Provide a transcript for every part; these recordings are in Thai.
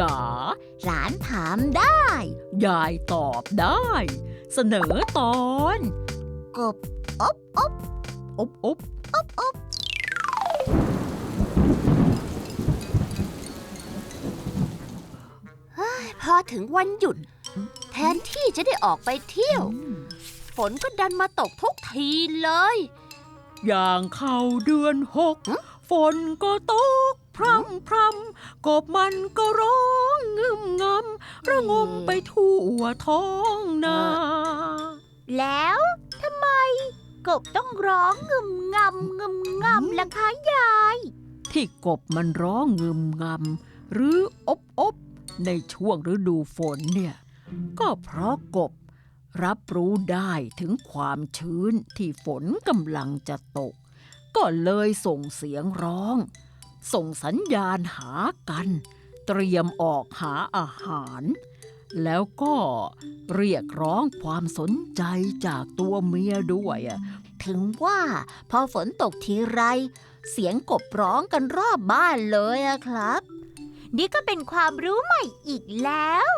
จ๋าหลานถามได้ ยายตอบได้ เสนอตอนกบอบอบอบอบพอถึงวันหยุด แทนที่จะได้ออกไปเที่ยว ฝนก็ดันมาตกทุกทีเลย อย่างเข้าเดือนหกฮะฝนก็ตก พรำพรำกบมันก็ร้องงึมงำระงมไปทั่วท้องนาแล้วทำไม กบต้องร้องงึมงำงึมงำล่ะคะยาย ที่กบมันร้องงึมงำหรืออบอบในช่วงฤดูฝนเนี่ย ก็เพราะกบรับรู้ได้ถึงความชื้นที่ฝนกำลังจะตก ก็เลยส่งเสียงร้อง ส่งสัญญาณหากัน เตรียมออกหาอาหาร แล้วก็เรียกร้องความสนใจจากตัวเมียด้วยถึงว่าพอฝนตกทีไร เสียงกบร้องกันรอบบ้านเลยอะครับ นี่ก็เป็นความรู้ใหม่อีกแล้ว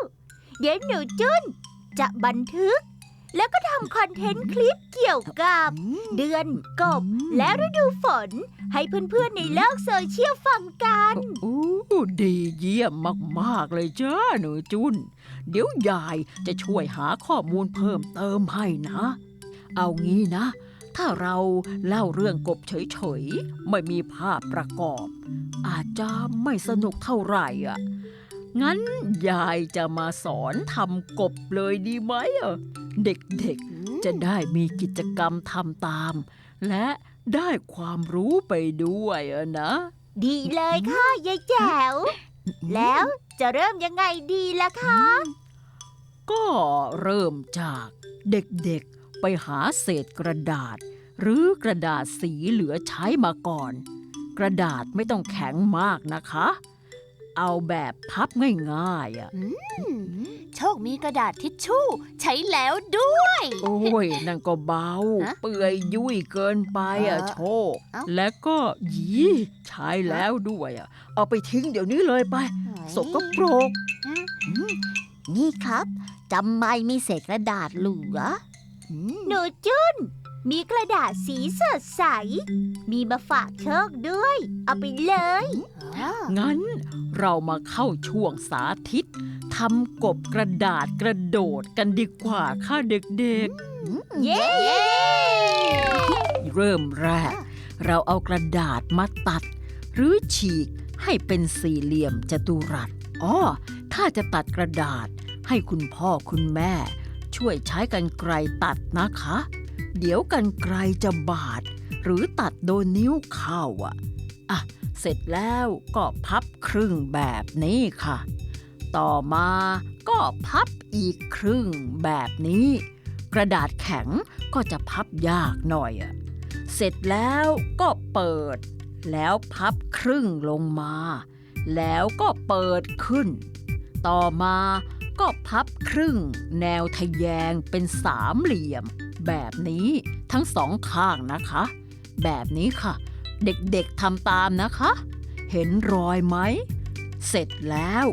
เดี๋ยวหนูจุนจะบันทึก แล้วก็ทำคอนเทนต์คลิปเกี่ยวกับ เดือนกบ และฤดูฝน ให้เพื่อนๆในโลกโซเชียลฟังกัน อู้ดีเยี่ยมมาก ๆ เลยจ้าหนูจุน เดี๋ยวยายจะช่วยหาข้อมูลเพิ่มเติมให้นะ เอางี้นะ ถ้าเราเล่าเรื่องกบเฉย ๆ ไม่มีภาพประกอบ อาจจะไม่สนุกเท่าไหร่อะ งั้นยายจะมาสอนทำกบเลยดีไหมอะ เด็กๆจะได้มีกิจกรรมทำตาม และได้ความรู้ไปด้วยอะนะ ดีเลยค่ะยายแจ๋ว แล้วจะเริ่มยังไงดีล่ะคะ ก็เริ่มจากเด็กๆไปหาเศษกระดาษ หรือกระดาษสีเหลือใช้มาก่อน กระดาษไม่ต้องแข็งมากนะคะ เอาแบบพับง่ายๆอะโชคมีกระดาษทิชชู่ ใช้แล้วด้วย โอ้ย นั่นก็เบา ฮะเปื่อยยุ่ยเกินไปอะเออโชค เอ้า และก็หยีใช้แล้วด้วยอะ เอาไปทิ้งเดี๋ยวนี้เลยไป สกปรก นี่ครับ จำไม่มีเศษกระดาษเหลือหนูจุนมีกระดาษสีสดใส มีมาฝากโชคด้วย เอาไปเลยงั้น เรามาเข้าช่วงสาธิตทำกบกระดาษกระโดดกันดีกว่าค่ะเด็กเย้ๆเริ่มแรก เราเอากระดาษมาตัด หรือฉีกให้เป็นสี่เหลี่ยมจัตุรัสอ๋อถ้าจะตัดกระดาษให้คุณพ่อคุณแม่ ช่วยใช้กันไกรตัดนะคะ เดี๋ยวกันไกรจะบาด หรือตัดโดนนิ้วเข้าอะอะ เสร็จแล้วก็พับครึ่งแบบนี้ค่ะ ต่อมาก็พับอีกครึ่งแบบนี้ กระดาษแข็งก็จะพับยากหน่อยอะเสร็จแล้วก็เปิด แล้วพับครึ่งลงมา แล้วก็เปิดขึ้น ต่อมาก็พับครึ่งแนวทะแยงเป็นสามเหลี่ยม แบบนี้ทั้งสองข้างนะคะ แบบนี้ค่ะ เด็กๆทำตามนะคะ เห็นรอยไหม เสร็จแล้ว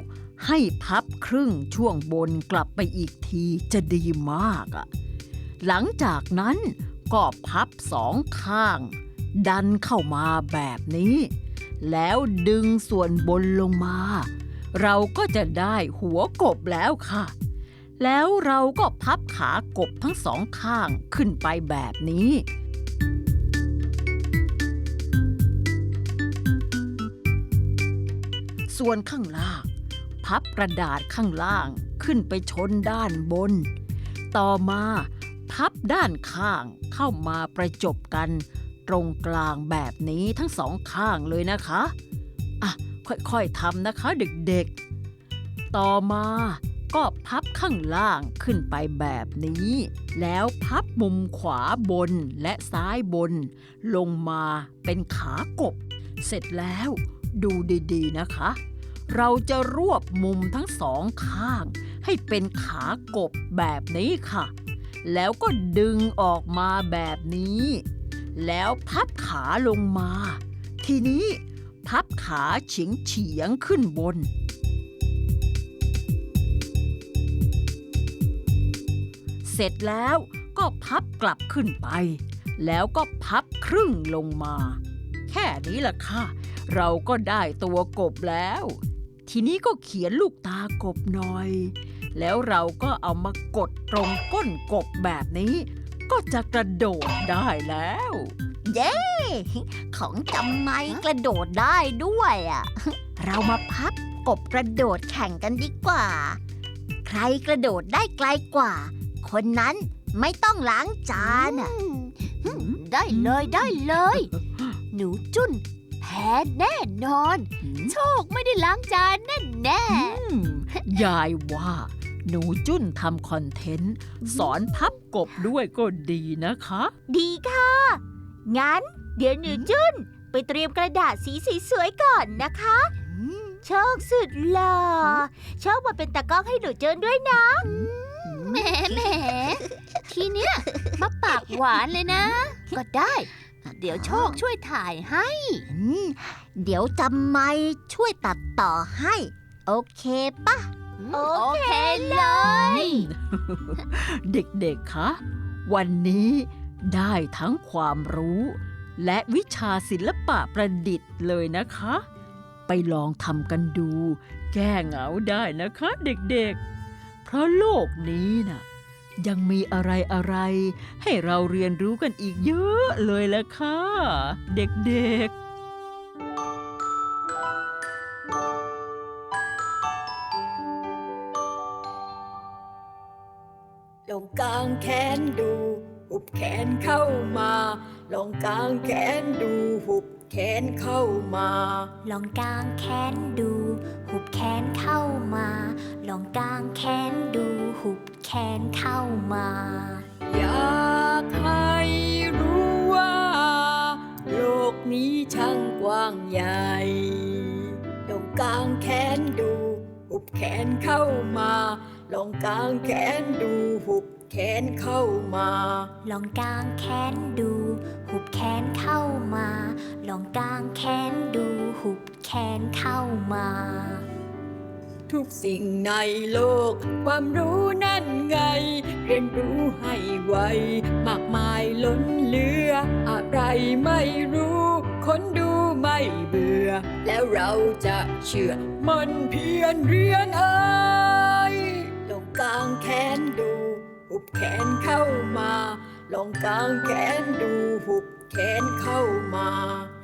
ให้พับครึ่งช่วงบนกลับไปอีกทีจะดีมากอะหลังจากนั้นก็พับสองข้าง ดันเข้ามาแบบนี้ แล้วดึงส่วนบนลงมา เราก็จะได้หัวกบแล้วค่ะ แล้วเราก็พับขากบทั้งสองข้างขึ้นไปแบบนี้ ส่วนข้างล่าง พับกระดาษข้างล่างขึ้นไปชนด้านบน ต่อมาพับด้านข้างเข้ามาประจบกัน ตรงกลางแบบนี้ทั้งสองข้างเลยนะคะอะค่อยๆทำนะคะเด็กๆ ต่อมาก็พับข้างล่างขึ้นไปแบบนี้ แล้วพับมุมขวาบนและซ้ายบน ลงมาเป็นขากบ เสร็จแล้ว ดูดีๆนะคะ เราจะรวบมุมทั้งสองข้าง ให้เป็นขากบแบบนี้ค่ะ แล้วก็ดึงออกมาแบบนี้ แล้วพับขาลงมา ทีนี้พับขาเฉียงเฉียงขึ้นบน เสร็จแล้วก็พับกลับขึ้นไป แล้วก็พับครึ่งลงมา แค่นี้ล่ะค่ะ เราก็ได้ตัวกบแล้ว ทีนี้ก็เขียนลูกตากบหน่อย แล้วเราก็เอามากดตรงก้นกบแบบนี้ ก็จะกระโดดได้แล้ว เย้ ของจำไม่กระโดดได้ด้วยอะ เรามาพับกบกระโดดแข่งกันดีกว่า ใครกระโดดได้ไกลกว่า คนนั้นไม่ต้องล้างจานอะอืมได้เลยได้เลย หนูจุนแพ้แน่นอน โชคไม่ได้ล้างจานแน่แน่อืมยายว่า หนูจุ้นทำคอนเทนต์ สอนพับกบด้วยก็ดีนะคะ ดีค่ะ งั้น เดี๋ยวหนูจุนไปเตรียมกระดาษสีสวยๆก่อนนะคะ โชคสุดหล่อโชคมาเป็นตากล้องให้หนูจุนด้วยนะแหมแหมทีเนี้ยมาปากหวานเลยนะ ก็ได้ เดี๋ยวโชคช่วยถ่ายให้ อืมเดี๋ยวจำไม่ช่วยตัดต่อให้ โอเคปะ โอเคเลย เด็กๆ คะ วันนี้ได้ทั้งความรู้ และวิชาศิลปะประดิษฐ์เลยนะคะ ไปลองทำกันดู แก้เหงาได้นะคะเด็กๆ เพราะโลกนี้น่ะ ยังมีอะไรอะไรๆให้เราเรียนรู้กันอีกเยอะเลยละค่ะ เด็กๆลองกางแขนดู หุบแขนเข้ามา ลองกางแขนดู หุบแขนเข้ามา ลองกางแขนดู หุบแขนเข้ามา ลองกางแขนดู หุบ แขนเข้ามา อยากให้รู้ว่า โลกนี้ช่างกว้างใหญ่ลองกางแขนดูหุบแขนเข้ามา ลองกางแขนดูหุบแขนเข้ามา ลองกางแขนดู หุบแขนเข้ามา ลองกางแขนดู หุบแขนเข้ามา ทุกสิ่งในโลก ความรู้นั่นไง เรียนรู้ให้ไว มากมายล้นเหลือ อะไรไม่รู้คนดูไม่เบื่อ แล้วเราจะเชื่อ มันเพียรเรียนเอ่ยลองกางแขนดู หุบแขนเข้ามา ลองกางแขนดูหุบ แขนเข้ามา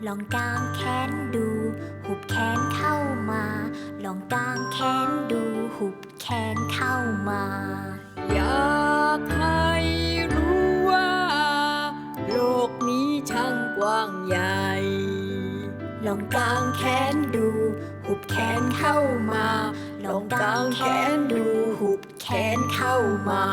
ลองกางแขนดู หุบแขนเข้ามา ลองกางแขนดู หุบแขนเข้ามา อยากให้รู้ว่า โลกนี้ช่างกว้างใหญ่ ลองกางแขนดู หุบแขนเข้ามา ลองกางแขนดู หุบแขนเข้ามา